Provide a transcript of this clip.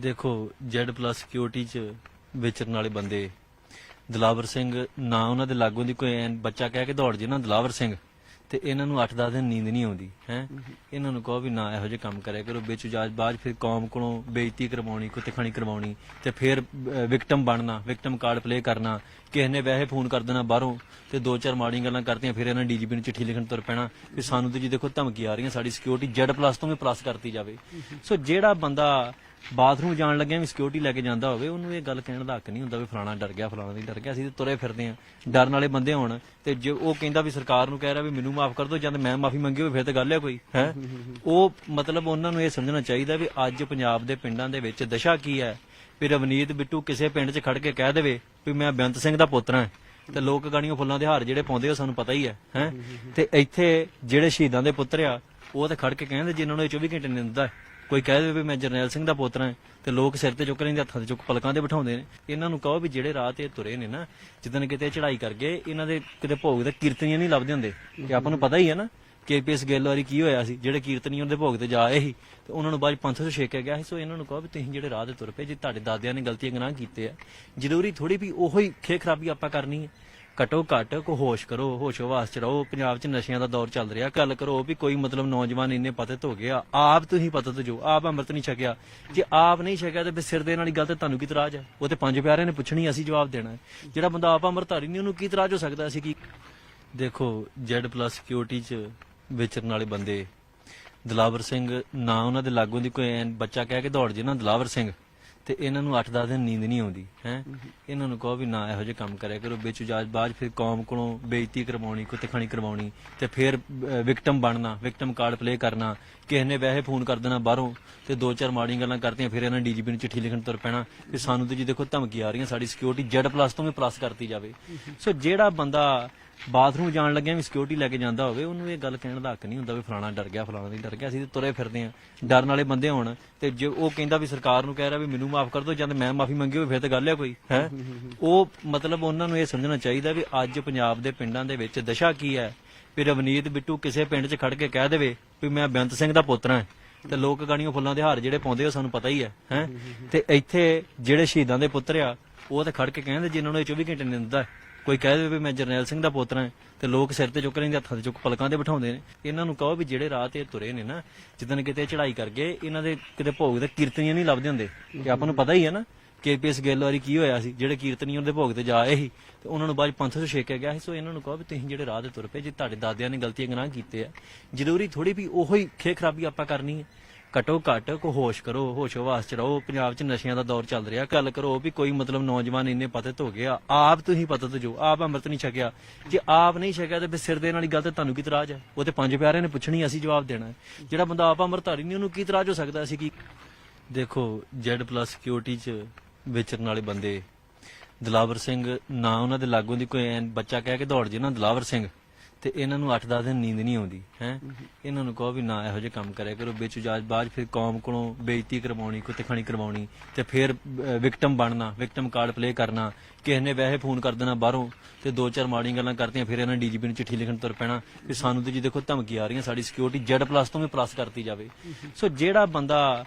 ਦੇਖੋ Z plus security ਚ ਵਿਚਰਨ ਵਾਲੇ ਬੰਦੇ ਦਲਾਵਰ ਸਿੰਘ ਨਾ ਉਹਨਾਂ ਦੇ ਲਾਗੋਂ ਦੀ ਕੋਈ ਐਨ ਬੱਚਾ ਕਹਿ ਕੇ ਦੌੜ ਜੇ ਨਾ ਦਲਾਵਰ ਸਿੰਘ ਤੇ ਇਹਨਾਂ ਨੂੰ 8-10 ਦਿਨ ਨੀਂਦ ਨਹੀਂ ਆਉਂਦੀ ਹੈ? ਇਹਨਾਂ ਨੂੰ ਕਹੋ ਵੀ ਨਾ ਇਹੋ ਜਿਹੇ ਕੰਮ ਕਰਿਆ ਕਰੋ ਵਿੱਚ ਜਾਜ ਬਾਅਦ ਫਿਰ ਕੌਮ ਕੋਲੋਂ ਬੇਇੱਜ਼ਤੀ ਕਰਵਾਉਣੀ ਕੁੱਤੇ ਖਾਣੀ ਕਰਵਾਉਣੀ ਤੇ ਫਿਰ ਵਿਕਟਮ ਬਣਨਾ ਵਿਕਟਮ ਕਾਰਡ ਪਲੇ ਕਰਨਾ ਕਿਸੇ ਨੇ ਵੈਸੇ ਫੋਨ ਕਰ ਦੇਣਾ ਬਾਹਰੋਂ ਤੇ ਦੋ ਚਾਰ ਮਾੜੀਆਂ ਗੱਲਾਂ ਕਰਤੀਆਂ ਫਿਰ ਇਹਨਾਂ ਡੀਜੀਪੀ ਨੂੰ ਚਿੱਠੀ ਲਿਖਣ ਤੁਰ ਪੈਣਾ ਵੀ ਸਾਨੂੰ ਤੇ ਜੀ ਦੇਖੋ ਧਮਕੀ ਆ ਰਹੀਆਂ ਸਾਡੀ ਸਿਕਿਉਰਿਟੀ Z ਪਲੱਸ ਤੋਂ ਵੀ ਪਲੱਸ ਕਰਤੀ ਜਾਵੇ। ਸੋ ਜਿਹੜਾ ਬੰਦਾ ਬਾਥਰੂਮ ਜਾਣ ਲੱਗਿਆ ਵੀ ਸਿਕਿਉਰਿਟੀ ਲੈ ਕੇ ਜਾਂਦਾ ਹੋਵੇ, ਉਹਨੂੰ ਇਹ ਗੱਲ ਕਹਿਣ ਦਾ ਹੱਕ ਨਹੀਂ ਹੁੰਦਾ ਵੀ ਫਲਾਣਾ ਡਰ ਗਿਆ, ਫਲਾਣਾ ਨਹੀਂ ਡਰ ਗਿਆ, ਅਸੀਂ ਤੇ ਤੁਰੇ ਫਿਰਦੇ ਆਂ। ਡਰਨ ਵਾਲੇ ਬੰਦੇ ਹੋਣ, ਤੇ ਜੇ ਉਹ ਕਹਿੰਦਾ ਵੀ ਸਰਕਾਰ ਨੂੰ ਕਹਿ ਰਿਹਾ ਵੀ ਮੈਨੂੰ ਮਾਫ ਕਰ ਦਿਓ ਜਦ ਮੈਂ ਮਾਫੀ ਮੰਗੀ ਹੋਵੇ, ਫਿਰ ਤਾਂ ਗੱਲ ਹੈ ਕੋਈ, ਹੈ? ਉਹ ਮਤਲਬ ਉਹਨਾਂ ਨੂੰ ਇਹ ਸਮਝਣਾ ਚਾਹੀਦਾ ਵੀ ਅੱਜ ਪੰਜਾਬ ਦੇ ਪਿੰਡਾਂ ਦੇ ਵਿੱਚ ਦਸ਼ਾ ਕੀ ਹੈ? ਵੀ ਰਵਨੀਤ ਬਿੱਟੂ ਕਿਸੇ ਪਿੰਡ 'ਚ ਖੜ ਕੇ ਕਹਿ ਦੇਵੇ ਵੀ ਮੈਂ ਬੇਅੰਤ ਸਿੰਘ ਦਾ ਪੁੱਤਰ ਹਾਂ ਤੇ ਲੋਕ ਗਾਣੀਆਂ ਫੁੱਲਾਂ ਦੇ ਹਾਰ ਜਿਹੜੇ ਪਾਉਂਦੇ ਆ ਸਾਨੂੰ ਪਤਾ ਹੀ ਹੈ ਹੈ? ਤੇ ਇੱਥੇ ਜਿਹੜੇ ਸ਼ਹੀਦਾਂ ਦੇ ਪੁੱਤਰ ਆ, ਉਹ ਤੇ ਖੜ ਕੇ ਕਹਿੰਦੇ ਜਿਨ੍ਹਾਂ ਨੂੰ 24 ਘੰਟੇ ਨਿੰਦਦਾ ਹੈ। ਕੋਈ ਕਹਿ ਦੇਵੇ ਮੈਂ ਜਰਨੈਲ ਸਿੰਘ ਦਾ ਪੁੱਤਰ ਹਾਂ ਤੇ ਲੋਕ ਸਿਰ ਤੇ ਚੁੱਕ ਲੈਂਦੇ, ਹੱਥਾਂ ਤੇ ਚੁੱਕ ਪਲਕਾਂ ਤੇ ਬਿਠਾਉਂਦੇ ਨੇ। ਇਹਨਾਂ ਨੂੰ ਕਹੋ ਵੀ ਜਿਹੜੇ ਰਾਹ ਤੇ ਤੁਰੇ ਨੇ ਨਾ, ਜਿੱਦਣ ਕਿਤੇ ਚੜ੍ਹਾਈ ਕਰ ਇਹਨਾਂ ਦੇ ਕਿਤੇ ਭੋਗ ਤੇ ਕੀਰਤਨੀਆਂ ਨਹੀਂ ਲੱਭਦੇ ਹੁੰਦੇ। ਕਿ ਆਪਾਂ ਨੂੰ ਪਤਾ ਹੀ ਹੈ ਨਾ ਕੇਪੀਐਸ ਗਿੱਲ ਵਾਰੀ ਕੀ ਹੋਇਆ ਸੀ, ਜਿਹੜੇ ਕੀਰਤਨੀ ਦੇ ਭੋਗ ਤੇ ਜਾ ਆਏ ਸੀ, ਤੇ ਉਹਨਾਂ ਨੂੰ ਬਾਅਦ 'ਚ ਪੰਥ ਤੋਂ ਛੇਕਿਆ ਗਿਆ ਸੀ, ਸੋ ਇਹਨਾਂ ਨੂੰ ਕਹੋ ਵੀ ਤੁਸੀਂ ਜਿਹੜੇ ਰਾਹ ਤੇ ਤੁਰ ਪਏ, ਜੇ ਤੁਹਾਡੇ ਦਾਦਿਆਂ ਨੇ ਗਲਤੀਆਂ ਗੁਨਾਹ ਕੀਤੇ ਆ ਜ਼ਰੂਰੀ ਥੋੜੀ ਵੀ ਉਹੀ ਖੇ ਖਰਾਬੀ ਆਪਾਂ ਕਰਨੀ ਹੈ। ਘਟੋ ਘੱਟ ਕੋ ਹੋਸ਼ ਕਰੋ, ਹੋਸ਼ ਹਵਾਸ ਚ ਰਹੋ। ਪੰਜਾਬ ਚ ਨਸ਼ਿਆਂ ਦਾ ਦੌਰ ਚੱਲ ਰਿਹਾ। ਗੱਲ ਕਰੋ ਵੀ ਕੋਈ ਮਤਲਬ ਨੌਜਵਾਨ ਇੰਨੇ ਪਤਿਤ ਹੋ ਗਿਆ। ਆਪ ਤੁਸੀਂ ਪਤਿਤ ਜੋ, ਆਪ ਅੰਮ੍ਰਿਤ ਨਹੀਂ ਛਕਿਆ। ਜੇ ਆਪ ਨਹੀਂ ਛਕਿਆ ਤੇ ਫਿਰ ਸਿਰ ਦੇ ਨਾਲ ਹੀ ਗੱਲ ਤੇ ਤੁਹਾਨੂੰ ਕੀ ਤਰਾਜ ਹੈ? ਉਹ ਤੇ ਪੰਜ ਪਿਆਰਿਆਂ ਨੇ ਪੁੱਛਣੀ ਅਸੀਂ ਜਵਾਬ ਦੇਣਾ ਜਿਹੜਾ ਬੰਦਾ ਆਪ ਅੰਮ੍ਰਿਤਧਾਰੀ ਨਹੀਂ, ਉਹਨੂੰ ਕੀ ਤਰਾਜ ਹੋ ਸਕਦਾ ਅਸੀਂ ਕੀ? ਦੇਖੋ, Z ਪਲੱਸ ਸਿਕਿਉਰਿਟੀ ਚ ਵਿਚਰਨ ਵਾਲੇ ਬੰਦੇ ਦਲਾਵਰ ਸਿੰਘ, ਨਾ ਉਹਨਾਂ ਦੇ ਲਾਗੋਂ ਦੀ ਕੋਈ ਬੱਚਾ ਕਹਿ ਕੇ ਦੌੜ ਜੇ ਨਾ ਦਲਾਵਰ ਸਿੰਘ। ਤੇ ਇਹਨਾਂ ਨੂੰ 8-10 ਦਿਨ ਨੀਂਦ ਨਹੀਂ ਆਉਂਦੀ, ਹੈ? ਇਹਨਾਂ ਨੂੰ ਕਹੋ ਵੀ ਨਾ, ਇਹੋ ਜਿਹੇ ਕੰਮ ਕਰਿਆ ਕਰੋ, ਵਿੱਚ ਬਾਅਦ ਫਿਰ ਕੌਮ ਕੋਲੋਂ ਬੇਇੱਜ਼ਤੀ ਕਰਵਾਉਣੀ ਕੁੱਤੇ ਖਾਣੀ ਕਰਵਾਉਣੀ ਤੇ ਫਿਰ ਵਿਕਟਮ ਬਣਨਾ ਵਿਕਟਮ ਕਾਰਡ ਪਲੇ ਕਰਨਾ, ਕਿਸੇ ਨੇ ਵੈਸੇ ਫੋਨ ਕਰ ਦੇਣਾ ਬਾਹਰੋਂ ਤੇ ਦੋ ਚਾਰ ਮਾੜੀਆਂ ਗੱਲਾਂ ਕਰਤੀਆਂ, ਫਿਰ ਇਹਨਾਂ ਡੀਜੀਪੀ ਨੂੰ ਚਿੱਠੀ ਲਿਖਣ ਤੁਰ ਪੈਣਾ ਵੀ ਸਾਨੂੰ ਤੇ ਜੀ ਦੇਖੋ ਧਮਕੀ ਆ ਰਹੀਆਂ, ਸਾਡੀ ਸਿਕਿਉਰਿਟੀ Z ਪਲੱਸ ਤੋਂ ਵੀ ਪਲੱਸ ਕਰਤੀ ਜਾਵੇ। ਸੋ ਜਿਹੜਾ ਬੰਦਾ ਬਾਥਰੂਮ ਜਾਣ ਲੱਗਿਆ ਵੀ ਸਿਕਿਉਰਿਟੀ ਲੈ ਕੇ ਜਾਂਦਾ ਹੋਵੇ, ਉਹਨੂੰ ਇਹ ਗੱਲ ਕਹਿਣ ਦਾ ਹੱਕ ਨਹੀਂ ਹੁੰਦਾ ਵੀ ਫਲਾਣਾ ਡਰ ਗਿਆ, ਫਲਾਣਾ ਨਹੀਂ ਡਰ ਗਿਆ, ਅਸੀਂ ਤੇ ਤੁਰੇ ਫਿਰਦੇ ਆਂ। ਡਰਨ ਵਾਲੇ ਬੰਦੇ ਹੋਣ ਤੇ ਜੇ ਉਹ ਕਹਿੰਦਾ ਵੀ ਸਰਕਾਰ ਨੂੰ ਕਹਿ ਰਿਹਾ ਵੀ ਮੈਨੂੰ ਮਾਫ ਕਰ ਦਿਓ ਜਦ ਮੈਂ ਮਾਫੀ ਮੰਗੀ ਹੋਵੇ ਫਿਰ ਤਾਂ ਗੱਲ ਹੈ ਕੋਈ ਹੈ? ਉਹ ਮਤਲਬ ਉਹਨਾਂ ਨੂੰ ਇਹ ਸਮਝਣਾ ਚਾਹੀਦਾ ਵੀ ਅੱਜ ਪੰਜਾਬ ਦੇ ਪਿੰਡਾਂ ਦੇ ਵਿੱਚ ਦਸ਼ਾ ਕੀ ਹੈ? ਵੀ ਰਵਨੀਤ ਬਿੱਟੂ ਕਿਸੇ ਪਿੰਡ 'ਚ ਖੜ ਕੇ ਕਹਿ ਦੇਵੇ ਵੀ ਮੈਂ ਬੇਅੰਤ ਸਿੰਘ ਦਾ ਪੁੱਤਰ ਹਾਂ। ਤੇ ਲੋਕ ਗਾਣੀਆਂ ਫੁੱਲਾਂ ਦੇ ਹਾਰ ਜਿਹੜੇ ਪਾਉਂਦੇ ਆ ਸਾਨੂੰ ਪਤਾ ਹੀ ਹੈ ਹੈ? ਤੇ ਇੱਥੇ ਜਿਹੜੇ ਸ਼ਹੀਦਾਂ ਦੇ ਪੁੱਤਰ ਆ ਉਹ ਤਾਂ ਖੜ ਕੇ ਕਹਿੰਦੇ ਜਿਨ੍ਹਾਂ ਨੂੰ ਇਹ 24 ਘੰਟੇ ਨਿੰਦਦਾ ਹੈ ਕੋਈ ਕਹਿ ਦੇਵੇ ਮੈਂ ਜਰਨੈਲ ਸਿੰਘ ਦਾ ਪੁੱਤਰ ਹਾਂ ਤੇ ਲੋਕ ਸਿਰ ਤੇ ਚੁੱਕ ਲੈਂਦੇ, ਹੱਥਾਂ ਤੇ ਚੁੱਕ ਪਲਕਾਂ ਤੇ ਬਿਠਾਉਂਦੇ ਨੇ। ਇਹਨਾਂ ਨੂੰ ਕਹੋ ਵੀ ਜਿਹੜੇ ਰਾਹ ਤੇ ਤੁਰੇ ਨੇ ਨਾ, ਜਿੱਦਣ ਕਿਤੇ ਚੜ੍ਹਾਈ ਕਰ ਗਏ, ਇਹਨਾਂ ਦੇ ਕਿਤੇ ਭੋਗ ਤੇ ਕੀਰਤਨੀਆਂ ਨਹੀਂ ਲੱਭਦੇ ਹੁੰਦੇ। ਕਿ ਆਪਾਂ ਨੂੰ ਪਤਾ ਹੀ ਹੈ ਨਾ, ਕੇਪੀਐਸ ਗਿੱਲ ਵਾਰੀ ਕੀ ਹੋਇਆ ਸੀ, ਜਿਹੜੇ ਕੀਰਤਨੀਆਂ ਦੇ ਭੋਗ ਤੇ ਜਾ ਆਏ ਸੀ, ਤੇ ਉਹਨਾਂ ਨੂੰ ਬਾਅਦ 'ਚ ਪੰਥ ਤੋਂ ਛੇਕਿਆ ਗਿਆ ਸੀ। ਸੋ ਇਹਨਾਂ ਨੂੰ ਕਹੋ ਵੀ ਤੁਸੀਂ ਜਿਹੜੇ ਰਾਹ ਤੇ ਤੁਰ ਪਏ, ਜੇ ਤੁਹਾਡੇ ਦਾਦਿਆਂ ਨੇ ਗਲਤੀਆਂ ਗੁਨਾਹ ਕੀਤੇ ਆ ਜ਼ਰੂਰੀ ਥੋੜੀ ਵੀ ਉਹੋ ਹੀ ਖੇ ਖਰਾਬੀ ਆਪਾਂ ਕਰਨੀ ਹੈ। ਘਟੋ ਘੱਟ ਕੋ ਹੋਸ਼ ਕਰੋ, ਹੋਸ਼ ਹਵਾਸ ਚ ਰਹੋ। ਪੰਜਾਬ ਚ ਨਸ਼ਿਆਂ ਦਾ ਦੌਰ ਚੱਲ ਰਿਹਾ। ਗੱਲ ਕਰੋ ਵੀ ਕੋਈ ਮਤਲਬ ਨੌਜਵਾਨ ਇੰਨੇ ਪਤਿਤ ਹੋ ਗਿਆ। ਆਪ ਤੁਸੀਂ ਪਤਿਤ ਜੋ, ਆਪ ਅੰਮ੍ਰਿਤ ਨਹੀਂ ਛਕਿਆ। ਜੇ ਆਪ ਨਹੀਂ ਛਕਿਆ ਤੇ ਫਿਰ ਸਿਰ ਦੇ ਨਾਲ ਹੀ ਗੱਲ ਤੇ ਤੁਹਾਨੂੰ ਕੀ ਤਰਾਜ ਹੈ? ਉਹ ਤੇ ਪੰਜ ਪਿਆਰਿਆਂ ਨੇ ਪੁੱਛਣੀ, ਅਸੀਂ ਜਵਾਬ ਦੇਣਾ ਜਿਹੜਾ ਬੰਦਾ ਆਪ ਅੰਮ੍ਰਿਤਧਾਰੀ ਨਹੀਂ, ਉਹਨੂੰ ਕੀ ਤਰਾਜ ਹੋ ਸਕਦਾ ਅਸੀਂ ਕੀ ਦੇਖੋ, Z ਪਲੱਸ ਸਿਕਿਉਰਿਟੀ ਚ ਵਿਚਰਨ ਵਾਲੇ ਬੰਦੇ, ਦਲਾਵਰ ਸਿੰਘ, ਨਾ ਉਹਨਾਂ ਦੇ ਲਾਗੋਂ ਦੀ ਕੋਈ ਬੱਚਾ ਕਹਿ ਕੇ ਦੌੜ ਜੇ ਨਾ, ਦਲਾਵਰ ਸਿੰਘ। ਤੇ ਇਹਨਾਂ ਨੂੰ 8-10 ਦਿਨ ਨੀਂਦ ਨਹੀਂ ਆਉਂਦੀ ਹੈ? ਇਹਨਾਂ ਨੂੰ ਕਹੋ ਵੀ ਨਾ ਇਹੋ ਜਿਹੇ ਕੰਮ ਕਰਿਆ ਕਰੋ ਵਿੱਚ ਜਾਜ ਬਾਅਦ ਫਿਰ ਕੌਮ ਕੋਲੋਂ ਬੇਇੱਜ਼ਤੀ ਕਰਵਾਉਣੀ ਕੁੱਤੇ ਖਾਣੀ ਕਰਵਾਉਣੀ ਤੇ ਫਿਰ ਵਿਕਟਮ ਬਣਨਾ ਵਿਕਟਮ ਕਾਰਡ ਪਲੇ ਕਰਨਾ ਕਿਸੇ ਨੇ ਵੈਸੇ ਫੋਨ ਕਰ ਦੇਣਾ ਬਾਹਰੋਂ ਤੇ ਦੋ ਚਾਰ ਮਾੜੀਆਂ ਗੱਲਾਂ ਕਰਤੀਆਂ ਫਿਰ ਇਹਨਾਂ ਡੀਜੀਪੀ ਨੂੰ ਚਿੱਠੀ ਲਿਖਣ ਤੁਰ ਪੈਣਾ ਵੀ ਸਾਨੂੰ ਤੇ ਜੀ ਦੇਖੋ ਧਮਕੀ ਆ ਰਹੀਆਂ ਸਾਡੀ ਸਿਕਿਉਰਿਟੀ Z ਪਲੱਸ ਤੋਂ ਵੀ ਪਲੱਸ ਕਰਤੀ ਜਾਵੇ। ਸੋ ਜਿਹੜਾ ਬੰਦਾ